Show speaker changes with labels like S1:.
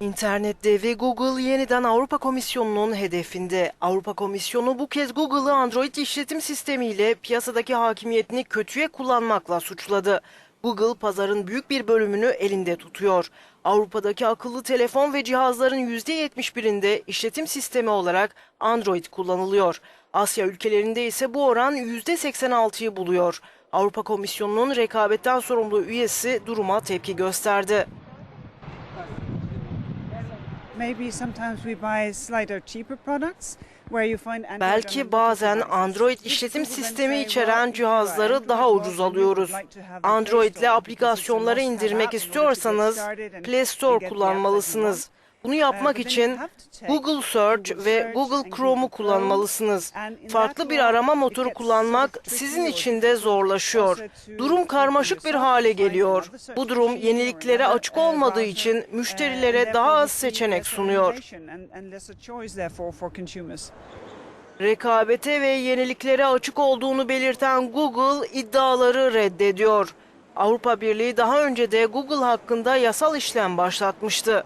S1: İnternet devi Google yeniden Avrupa Komisyonu'nun hedefinde. Avrupa Komisyonu bu kez Google'ı Android işletim sistemiyle piyasadaki hakimiyetini kötüye kullanmakla suçladı. Google pazarın büyük bir bölümünü elinde tutuyor. Avrupa'daki akıllı telefon ve cihazların %71'inde işletim sistemi olarak Android kullanılıyor. Asya ülkelerinde ise bu oran %86'yı buluyor. Avrupa Komisyonu'nun rekabetten sorumlu üyesi duruma tepki gösterdi. Belki bazen. Android işletim sistemi içeren cihazları daha ucuz alıyoruz. Android ile aplikasyonları indirmek istiyorsanız Play Store kullanmalısınız. Bunu
S2: Uh,
S1: yapmak
S2: then
S1: için Google Search ve Google Chrome'u kullanmalısınız. Farklı bir arama motoru kullanmak sizin için de zorlaşıyor. Durum karmaşık bir hale geliyor. Bu durum yeniliklere açık
S2: uh,
S1: olmadığı için müşterilere daha az seçenek sunuyor. Rekabete ve yeniliklere açık olduğunu belirten Google iddiaları reddediyor. Avrupa Birliği daha önce de Google hakkında yasal işlem başlatmıştı.